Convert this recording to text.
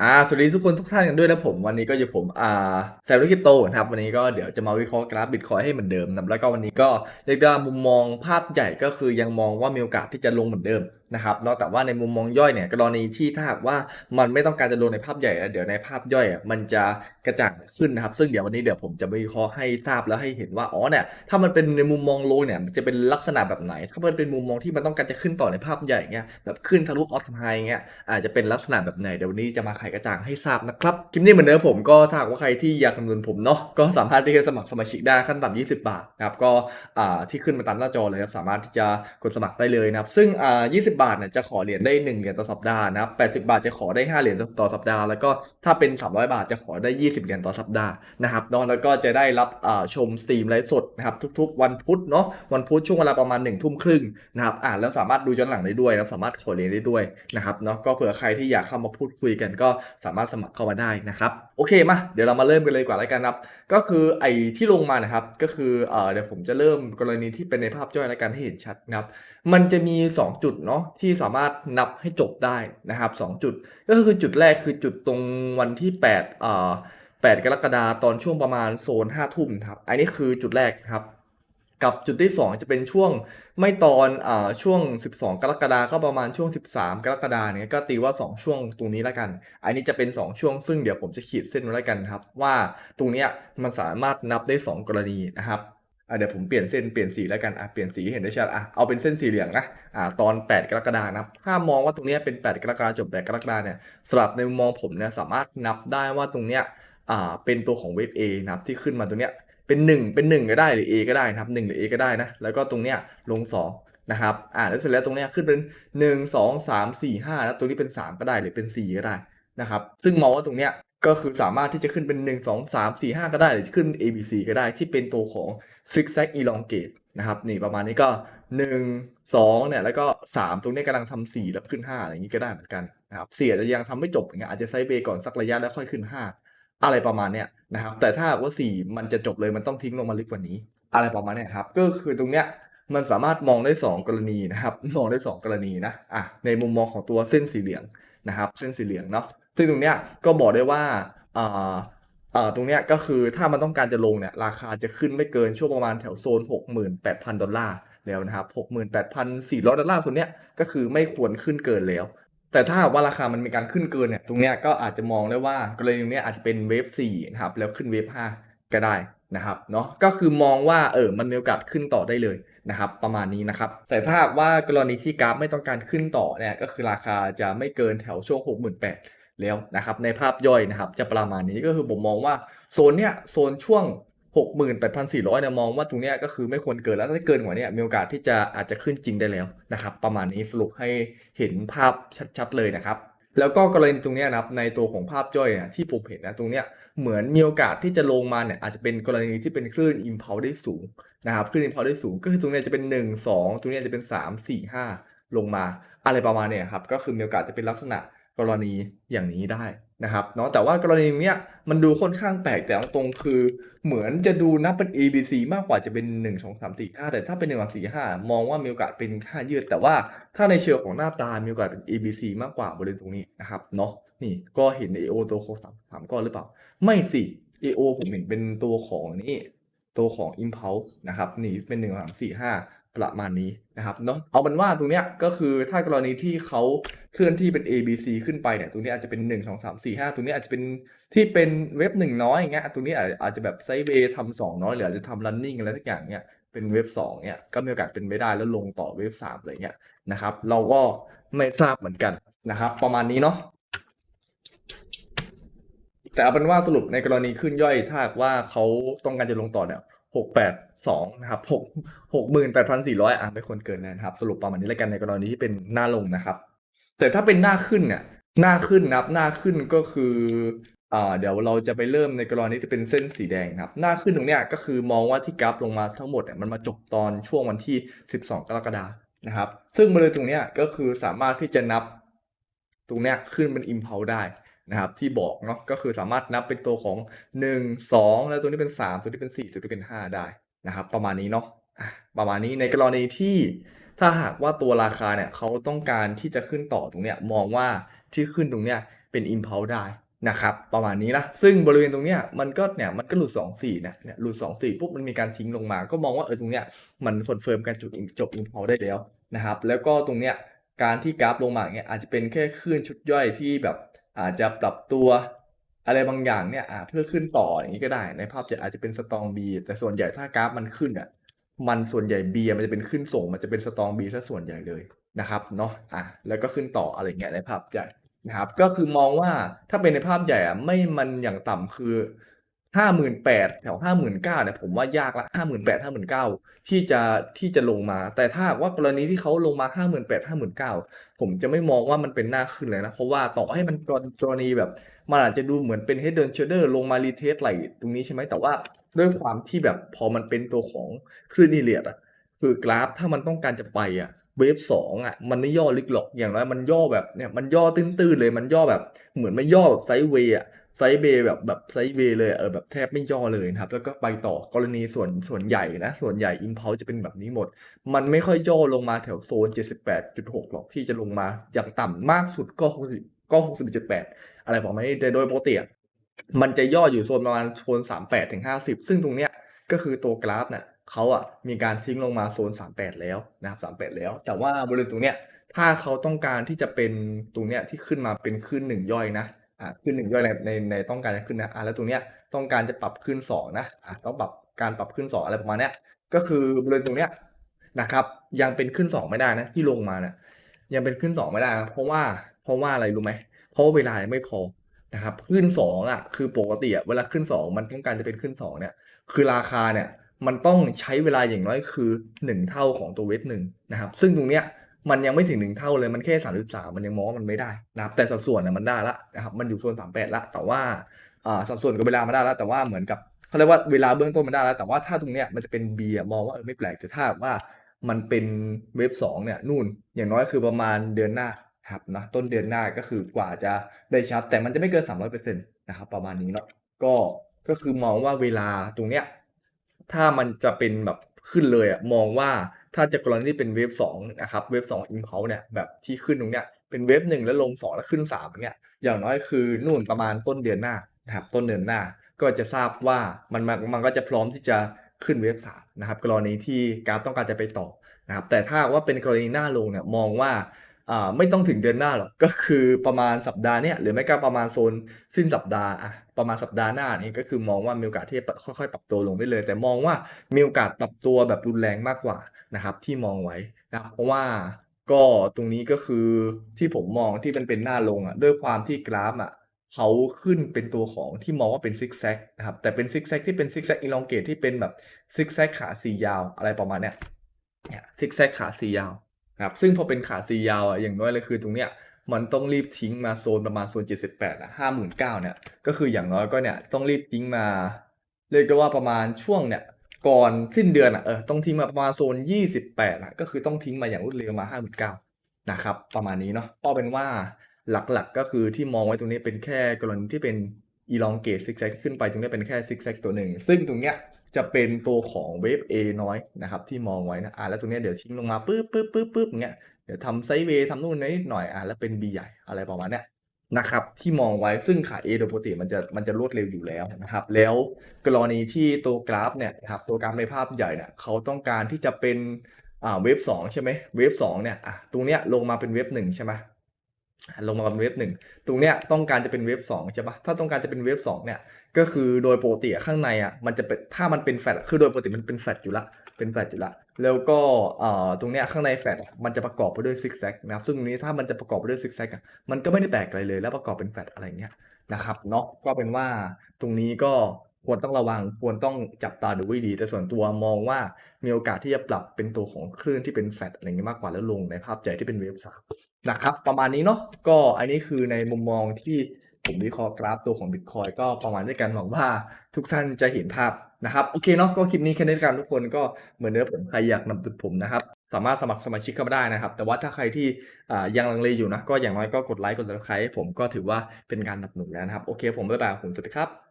อ่าสวัสดีทุกคนทุกท่านกันด้วยนะผมวันนี้ก็อยู่ผมอ่าแซมลูกคริปโตนะครับวันนี้ก็เดี๋ยวจะมาวิเคราะห์กราฟบิตคอยให้เหมือนเดิมนะแล้วก็วันนี้ก็เรียกได้ว่ามุมมองภาพใหญ่ก็คือยังมองว่ามีโอกาสที่จะลงเหมือนเดิมนะครับนอกจากว่าในมุมมองย่อยเนี่ยกรณีที่ถ้าหากว่ามันไม่ต้องการจะลงในภาพใหญ่ เดี๋ยวในภาพย่อยอะมันจะ กระจ่างขึ้นนะครับ ซึ่งเดี๋ยววันนี้เดี๋ยวผมจะวิเคราะห์ให้ทราบแล้วให้เห็นว่าอ๋อเนี่ยถ้ามันเป็นในมุมมองโลเนี่ยมันจะเป็นลักษณะแบบไหน ถ้ามันเป็นมุมมองที่มันต้องการจะขึ้นต่อในภาพใหญ่เงี้ยแบบขึ้นทะลุออทไฮเงี้ยอาจจะเป็นลักษณะแบบไหนเดี๋ยววันนี้จะมาไขกระจ่างให้ทราบนะครับคลิปนี้เหมือนเดิมผมก็ถ้าว่าใครที่อยากสนับสนุนผมเนาะก็สามารถที่จะสมัครสมาชิกได้ขั้นต่ำ20 บาทนะครับก็อ่าที่ขึ้นมาตามหน้าจอเลยครับสามารถที่จะกดสมัครได้เลยนะครับซึ่งอ่า20 บาทเนี่ยจะขอเหรียญได้ 1 เหรียญต่อสัปดาห์นะครับ80 บาทจะขอได้ 5 เหรียญต่อสัปดาห์แล้วก็ถ้าเป็น 300 บาทจะขอได้ 20เหรียญต่อสัปดาห์นะครับเนาะแล้วก็จะได้รับชมสตรีมไลฟ์สดนะครับทุกๆ วันพุธเนาะวันพุธช่วงเวลาประมาณ1ทุ่มครึ่งนะครับอ่าแล้วสามารถดูย้อนหลังได้ด้วยนะสามารถขอเรียญได้ด้วยนะครับเนาะก็เผื่อใครที่อยากเข้ามาพูดคุยกันก็สามารถสมัครเข้ามาได้นะครับโอเคมาเดี๋ยวเรามาเริ่มกันเลยกว่าแล้วกันครับก็คือไอ้ที่ลงมานะครับก็คือเอ่อเดี๋ยวผมจะเริ่มกรณีที่เป็นในภาพย่อยแล้วกันให้เห็นชัดนะครับมันจะมี 2 จุดเนาะที่สามารถนับให้จบได้นะครับ2จุด ก็คือจุดแรกคือจุดตรงวันที่8เอ่อ 8 กรกฎาคมตอนช่วงประมาณโซน5ทุ่มครับ อันนี้คือจุดแรกครับ กับจุดที่ 2 จะเป็นช่วงไม่ตอนอ่าช่วง 12 กรกฎาคมก็ประมาณช่วง 13 กรกฎาคมเนี่ยก็ตีว่า 2 ช่วงตรงนี้แล้วกัน อันนี้จะเป็น 2 ช่วงซึ่งเดี๋ยวผมจะขีดเส้นไว้แล้วกันครับ ว่าตรงนี้มันสามารถนับได้ 2 กรณีนะครับเดี๋ยวผมเปลี่ยนเส้นเปลี่ยนสีแล้วกันอะเปลี่ยนสีเห็นได้ชัดอะเอาเป็นเส้นสีเหลืองนะอ่าตอน 8 กรกฎาคมนะถ้ามองว่าตรงนี้เป็น 8 กรกฎาคมจบ 8 กรกฎาคมเนี่ยสำหรับในมุมมองผมเนี่ยสามารถนับได้ว่าตรงเนี้ย อ่าเป็นตัวของเวฟ A นะครับที่ขึ้นมาตรงเนี้ยเป็น 1 เป็น 1 ก็ได้หรือ A ก็ได้นะครับ1หรือ A ก็ได้นะแล้วก็ตรงเนี้ยลง 2 นะครับอ่าแล้วเสร็จแล้วตรงเนี้ยขึ้นเป็น 1 2 3 4 5นะตรงนี้เป็น 3 ก็ได้หรือเป็น 4 ก็ได้นะครับซึ่งมองว่าตรงเนี้ยก็คือสามารถที่จะขึ้นเป็น 1 2 3 4 5 ก็ได้ หรือจะขึ้น A B C ก็ได้ที่เป็นตัวของ zigzag elongate นะครับนี่ประมาณนี้ก็ 1 2เนี่ยแล้วก็ 3 ตรงเนี้ยกำลังทำ4แล้วขึ้น 5 อะไรอย่างนี้ก็ได้เหมือนกันนะครับ4อาจจะยังทำไม่จบอย่างเงี้ยอาจจะไซด์เบย์ก่อนสักระยะแล้วค่อยขึ้น 5 อะไรประมาณเนี้ยนะครับ แต่ถ้าหากว่า4มันจะจบเลยมันต้องทิ้งลงมาลึกกว่านี้ อะไรประมาณเนี้ยครับ ก็คือตรงเนี้ยมันสามารถมองได้ 2 กรณีนะครับมองได้ 2 กรณีนะอะในมุมมองของตัวเส้นสีเหลืองนะครับ เส้นสีเหลืองเนาะซึ่งตรงเนี้ยก็บอกได้ว่าอ่าอ่าตรงเนี้ยก็คือถ้ามันต้องการจะลงเนี่ยราคาจะขึ้นไม่เกินช่วงประมาณแถวโซน 68,000 ดอลลาร์แล้วนะครับ 68,400 ดอลลาร์ส่วนเนี้ยก็คือไม่ควรขึ้นเกินแล้ว แต่ถ้าว่าราคามันมีการขึ้นเกินเนี่ยตรงเนี้ยก็อาจจะมองได้ว่ากรณีเนี้ยอาจจะเป็นเวฟ4นะครับแล้วขึ้นเวฟ5ก็ได้นะครับเนาะก็คือมองว่าเออมันมีโอกาสขึ้นต่อได้เลยนะครับประมาณนี้นะครับแต่ถ้าว่ากรณีที่กราฟไม่ต้องการขึ้นต่อเนี่ยก็คือราคาจะไม่เกินแถวช่วง 68,000แล้วนะครับในภาพย่อยนะครับจะประมาณนี้ก็คือผมมองว่าโซนเนี้ยโซนช่วง 68,400เนี่ยมองว่าตรงเนี้ยก็คือไม่ควรเกินแล้วถ้าเกินกว่านี้มีโอกาสที่จะอาจจะขึ้นจริงได้แล้วนะครับประมาณนี้สรุปให้เห็นภาพชัดๆเลยนะครับแล้วก็กรณีตรงนี้นะครับในตัวของภาพย่อยเนี่ยที่ผมเห็นนะตรงเนี้ยเหมือนมีโอกาสที่จะลงมาเนี่ยอาจจะเป็นกรณีที่เป็นคลื่น impulse ได้สูงนะครับคลื่น impulse ได้สูงก็คือตรงนี้จะเป็น 1 2 ตรงนี้จะเป็น 3 4 5 ลงมา อะไรประมาณเนี้ยครับก็คือมีโอกาสจะเป็นลักษณะกรณีอย่างนี้ได้ นะครับเนาะแต่ว่ากรณีเนี้ยมันดูค่อนข้างแปลกแต่ตรงคือ เหมือนจะดูนับเป็น A B C มากกว่าจะเป็น 1 2 3 4 5 แต่ถ้าเป็น 1 3 4 5 มองว่ามีโอกาสเป็นค่ายืด แต่ว่าถ้าในเชิงของหน้าตา มีโอกาสเป็น A B C มากกว่าบริเวณตรงนี้นะครับเนาะนี่ก็เห็น AO ตัวโคสามสามก้อนหรือเปล่า ไม่สิ AO ผมเห็นเป็นตัวของนี่ตัวของ Impulse นะครับนี่เป็น 1 3 4 5 ประมาณนี้นะครับเนาะเอาเป็นว่าตรงเนี้ยก็คือถ้ากรณีที่เขาเคลื่อนที่เป็น A B C ขึ้นไปเนี่ยตรงนี้อาจจะเป็น 1 2 3 4 5 ตรงนี้อาจจะเป็นที่เป็นเว็บ 1 น้อยอย่างเงี้ยตรงนี้อาจจะแบบไซเวย์ทำ2น้อยหรืออาจจะทำ running อะไรสักอย่างเงี้ยเป็นเว็บ2เนี่ยก็มีโอกาสเป็นไปได้แล้วลงต่อเว็บ3อะไรเงี้ยนะครับเราก็ไม่ทราบเหมือนกันนะครับ ประมาณนี้เนาะแต่เอาเป็นว่าสรุปในกรณีขึ้นย่อยถ้าว่าเขาต้องการจะลงต่อเนี่ย หกแปดสองนะครับหกหกหมื่นแปดพันสี่ร้อยอะไม่ควรเกินนะครับ สรุปประมาณนี้แล้วกันในกรณีที่เป็นหน้าลงนะครับ แต่ถ้าเป็นหน้าขึ้นเนี่ยหน้าขึ้นนะครับ หน้าขึ้นก็คืออ่าเดี๋ยวเราจะไปเริ่มในกรณีที่เป็นเส้นสีแดงครับ หน้าขึ้นตรงเนี้ยก็คือมองว่าที่กราฟลงมาทั้งหมดเนี่ยมันมาจบตอนช่วงวันที่12กรกฎานะครับ ซึ่งบริเวณตรงเนี้ยก็คือสามารถที่จะนับตรงเนี้ยขึ้นเป็น impulse ได้ นะครับที่บอกเนาะก็คือสามารถนับเป็นตัวของ 1 2 แล้วตัวนี้เป็น 3 ตัวนี้เป็น 4 ตัวนี้เป็น 5 ได้นะครับประมาณนี้เนาะประมาณนี้ในกรณีที่ถ้าหากว่าตัวราคาเนี่ยเขาต้องการที่จะขึ้นต่อตรงเนี้ยมองว่าที่ขึ้นตรงเนี้ยเป็น impulse ได้นะครับประมาณนี้นะซึ่งบริเวณตรงเนี้ยมันก็เนี่ยมันก็หลุด24เนี่ยเนี่ยหลุด24ปุ๊บมันมีการทิ้งลงมา ก็มองว่าเออตรงเนี้ยมันคอนเฟิร์มการจุดจบ impulse ได้แล้วนะครับแล้วก็ตรงเนี้ยการที่กราฟลงมาเงี้ยอาจจะเป็นแค่คลื่นชุดย่อยที่แบบ อาจจะปรับตัวอะไรบางอย่างเนี่ยเพื่อขึ้นต่ออย่างนี้ก็ได้ ในภาพจะอาจจะเป็นสตองบีแต่ส่วนใหญ่ถ้ากราฟมันขึ้นอะมันส่วนใหญ่ B อะมันจะเป็นขึ้นส่ง มันจะเป็นสตองบีซะส่วนใหญ่เลยนะครับเนาะอะแล้วก็ขึ้นต่ออะไรเงี้ยในภาพใหญ่นะครับ ก็คือมองว่าถ้าเป็นในภาพใหญ่อะไม่มันอย่างต่ำคือ ห้าหมื่นแปดแถวห้าหมื่นเก้าเนี่ยผมว่ายากละห้าหมื่นแปดห้าหมื่นเก้าที่จะที่จะลงมา แต่ถ้าว่ากรณีที่เขาลงมาห้าหมื่นแปดห้าหมื่นเก้าผมจะไม่มองว่ามันเป็นหน้าขึ้นเลยนะ เพราะว่าต่อให้มันกรณีแบบมันอาจจะดูเหมือนเป็น head and shoulder ลงมารีเทสไหลตรงนี้ใช่ไหมแต่ว่าด้วยความที่แบบพอมันเป็นตัวของคลื่นอีเลียดอะคือกราฟถ้ามันต้องการจะไปอะเวฟสองอะมันไม่ย่อลึกหรอกอย่างน้อยมันย่อแบบเนี่ยมันย่อตื้นๆเลยมันย่อแบบเหมือนไม่ย่อแบบไซด์เวย์อะ ไซเวย์แบบแบบไซเวย์เลยเออแบบแทบไม่ย่อเลยนะครับ แล้วก็ไปต่อกรณีส่วนส่วนใหญ่นะ ส่วนใหญ่ impulse จะเป็นแบบนี้หมด มันไม่ค่อยย่อลงมาแถวโซน 78.6 หรอกที่จะลงมาอย่างต่ำมากสุดก็60ก็61.8อะไรประมาณนี้แต่โดยปกติมันจะย่ออยู่โซนประมาณโซน38ถึง50ซึ่งตรงเนี้ยก็คือตัวกราฟเนี่ยเขาอะมีการทิ้งลงมาโซน38แล้วนะครับ38แล้ว แต่ว่าบริเวณตรงเนี้ยถ้าเขาต้องการที่จะเป็นตรงเนี้ยที่ขึ้นมาเป็นขึ้นหนึ่งย่อยนะ อ่าขึ้นหนึ่งย่อยในในในต้องการจะขึ้นนะอ่าแล้วตรงเนี้ยต้องการจะปรับขึ้นสองนะอ่าต้องปรับการปรับขึ้นสองอะไรประมาณเนี้ยก็คือบริเวณตรงเนี้ยนะครับยังเป็นขึ้นสองไม่ได้นะที่ลงมาเนี่ยยังเป็นขึ้นสองไม่ได้นะเพราะว่าเพราะว่าอะไรรู้ไหมเพราะว่าเวลาไม่พอนะครับขึ้นสองอะคือปกติอะเวลาขึ้นสองมันต้องการจะเป็นขึ้นสองเนี่ยคือราคาเนี่ยมันต้องใช้เวลาอย่างน้อยคือหนึ่งเท่าของตัวเวฟหนึ่งนะครับซึ่งตรงเนี้ย มันยังไม่ถึงหนึ่งเท่าเลยมันแค่สามสิบสามมันยังมองมันไม่ได้นะครับแต่สัดส่วนน่ะมันได้ละนะครับมันอยู่โซนสามแปดละแต่ว่าอ่าสัดส่วนกับเวลามันได้แล้ว แต่ว่าเหมือนกับเขาเรียกว่าเวลาเบื้องต้นมันได้แล้ว แต่ว่าถ้าตรงเนี้ยมันจะเป็น B อะมองว่าไม่แปลกแต่ถ้าว่ามันเป็นเวฟสองเนี่ยนู่นอย่างน้อยคือประมาณเดือนหน้าครับนะต้นเดือนหน้าก็คือกว่าจะได้ชัด แต่มันจะไม่เกิน300%นะครับประมาณนี้เนาะก็ก็คือมองว่าเวลาตรงเนี้ยถ้ามันจะเป็นแบบขึ้นเลยอะมองว่า ถ้าจะกรณีที่เป็นเวฟสองนะครับเวฟสองอิมเพลเนี่ยแบบที่ขึ้นตรงเนี้ยเป็นเวฟหนึ่งแล้วลงสองแล้วขึ้นสามเนี่ยอย่างน้อยคือนู่นประมาณต้นเดือนหน้านะครับต้นเดือนหน้าก็จะทราบว่ามันมันก็จะพร้อมที่จะขึ้นเวฟสามนะครับกรณีที่กราฟต้องการจะไปต่อนะครับแต่ถ้าว่าเป็นกรณีหน้าลงเนี่ยมองว่า อ่าไม่ต้องถึงเดือนหน้าหรอกก็คือประมาณสัปดาห์เนี้ยหรือไม่ก็ประมาณโซนสิ้นสัปดาห์อะประมาณสัปดาห์หน้านี้ก็คือมองว่ามีโอกาสที่ค่อยๆ ปรับตัวลงได้เลย แต่มองว่ามีโอกาสปรับตัวแบบรุนแรงมากกว่านะครับที่มองไว้นะครับเพราะว่าก็ตรงนี้ก็คือที่ผมมองที่มันเป็นหน้าลงอะด้วยความที่กราฟอะเขาขึ้นเป็นตัวของที่มองว่าเป็นซิกแซกนะครับแต่เป็นซิกแซกที่เป็นซิกแซกอิลองเกตที่เป็นแบบซิกแซกขาสี่ยาวอะไรประมาณเนี้ยเนี่ยซิกแซกขาสี่ยาว ครับซึ่งพอเป็นขาซียาวอะอย่างน้อยเลยคือตรงเนี้ยมันต้องรีบทิ้งมาโซนประมาณโซน 78อะ59,000เนี่ยก็คืออย่างน้อยก็เนี่ยต้องรีบทิ้งมาเรียกได้ว่าประมาณช่วงเนี่ยก่อนสิ้นเดือนอะเออต้องทิ้งมาประมาณโซน 28อะก็คือต้องทิ้งมาอย่างรวดเร็วมา59,000นะครับประมาณนี้เนาะก็เป็นว่าหลักๆก็คือที่มองไว้ตรงนี้เป็นแค่กรณีที่เป็น elongate zigzag ขึ้นไปตรงนี้เป็นแค่ zigzag ตัวหนึ่งซึ่งตรงเนี้ย จะเป็นตัวของเวฟ A น้อยนะครับที่มองไว้นะอ่าแล้วตรงนี้เดี๋ยวทิ้งลงมาปึ๊บปึ๊บปึ๊บปึ๊บอย่างเงี้ยเดี๋ยวทำไซด์เวย์ทำนู่นนิดหน่อยอ่าแล้วเป็น B ใหญ่อะไรประมาณเนี้ยนะครับที่มองไว้ซึ่งขา A โดยปกติมันจะมันจะรวดเร็วอยู่แล้วนะครับแล้วกรณีที่ตัวกราฟเนี่ยนะครับตัวกราฟในภาพใหญ่เนี่ยเขาต้องการที่จะเป็นอ่าเวฟสองใช่ไหมเวฟสองเนี่ยอะตรงเนี้ยลงมาเป็นเวฟหนึ่งใช่ไหม ลงมาเป็นเวฟหนึ่งตรงเนี้ยต้องการจะเป็นเวฟสองใช่ปะถ้าต้องการจะเป็นเวฟสองเนี่ยก็คือโดยปกติข้างในอะมันจะเป็นถ้ามันเป็นแฟลตคือโดยปกติมันเป็นแฟลตอยู่ละเป็นแฟลตอยู่ละแล้วก็เอ่อตรงเนี้ยข้างในแฟลตมันจะประกอบไปด้วยซิกแซกนะครับซึ่งตรงนี้ถ้ามันจะประกอบไปด้วยซิกแซกอะมันก็ไม่ได้แปลกอะไรเลย แล้วประกอบเป็นแฟลตอะไรเงี้ยนะครับเนาะก็เป็นว่าตรงนี้ก็ ควรต้องระวังควรต้องจับตาดูไว้ดี แต่ส่วนตัวมองว่ามีโอกาสที่จะปรับเป็นตัวของคลื่นที่เป็นแฟลตอะไรเงี้ยมากกว่าแล้วลงในภาพใหญ่ที่เป็นเวฟสามนะครับประมาณนี้เนาะก็อันนี้คือในมุมมองที่ผมวิเคราะห์กราฟตัวของ Bitcoin ก็ประมาณด้วยกันหวังว่าทุกท่านจะเห็นภาพนะครับโอเคเนาะก็คลิปนี้แค่นี้กันทุกคนก็เหมือนเดิมผมใครอยากนำตุดผมนะครับสามารถสมัครสมาชิกเข้ามาได้นะครับ แต่ว่าถ้าใครที่ยังลังเลอยู่นะก็อย่างน้อยก็กดไลค์กด subscribe ให้ผมก็ถือว่าเป็นการสนับสนุนแล้วนะครับโอเคผมบ๊ายบายผมสวัสดีครับ